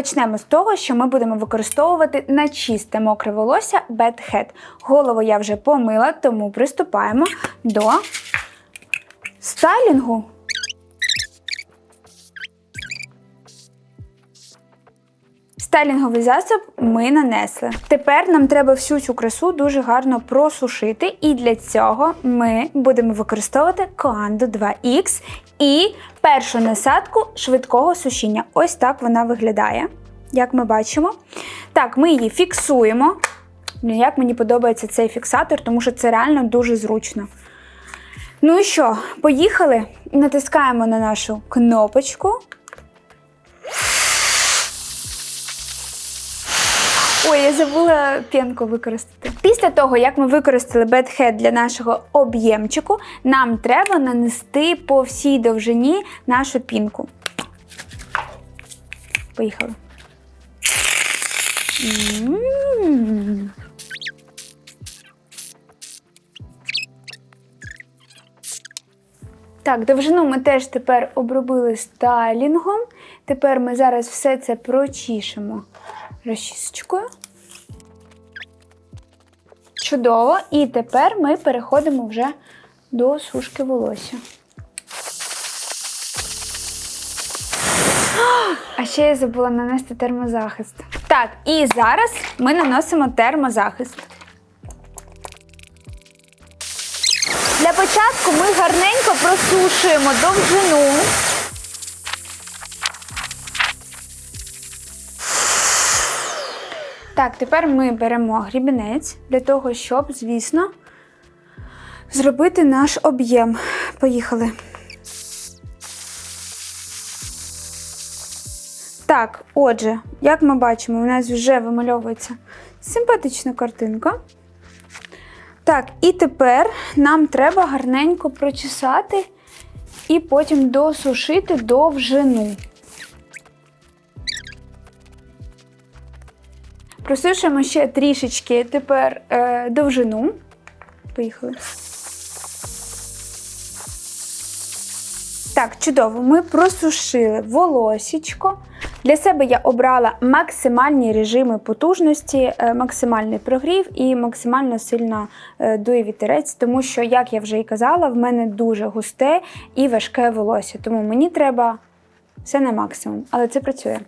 Почнемо з того, що ми будемо використовувати на чисте мокре волосся Bad Head. Голову я вже помила, тому приступаємо до стайлінгу. Стайлінговий засіб ми нанесли. Тепер нам треба всю цю красу дуже гарно просушити, і для цього ми будемо використовувати Коанду 2X і першу насадку швидкого сушіння. Ось так вона виглядає, як ми бачимо. Так, ми її фіксуємо. Як мені подобається цей фіксатор, тому що це реально дуже зручно. Ну і що, поїхали? Натискаємо на нашу кнопочку. Ой, я забула п'янку використати. Після того, як ми використали бетхед для нашого об'ємчику, нам треба нанести по всій довжині нашу пінку. Поїхали. М. Так, довжину ми теж тепер обробили стайлінгом. Тепер ми зараз все це прочішимо розчісочкою. Чудово. І тепер ми переходимо вже до сушки волосся. А ще я забула нанести термозахист. Так, і зараз ми наносимо термозахист. Для початку ми гарненько просушуємо довжину. Так, тепер ми беремо грібінець для того, щоб, звісно, зробити наш об'єм. Поїхали. Так, отже, як ми бачимо, у нас вже вимальовується симпатична картинка. Так, і тепер нам треба гарненько прочесати і потім досушити довжину. Просушуємо ще трішечки тепер е, довжину. Поїхали. Так, чудово, ми просушили волосічко. Для себе я обрала максимальні режими потужності, е, максимальний прогрів і максимально сильно е, дує вітерець, тому що, як я вже і казала, в мене дуже густе і важке волосся. Тому мені треба все на максимум, але це працює.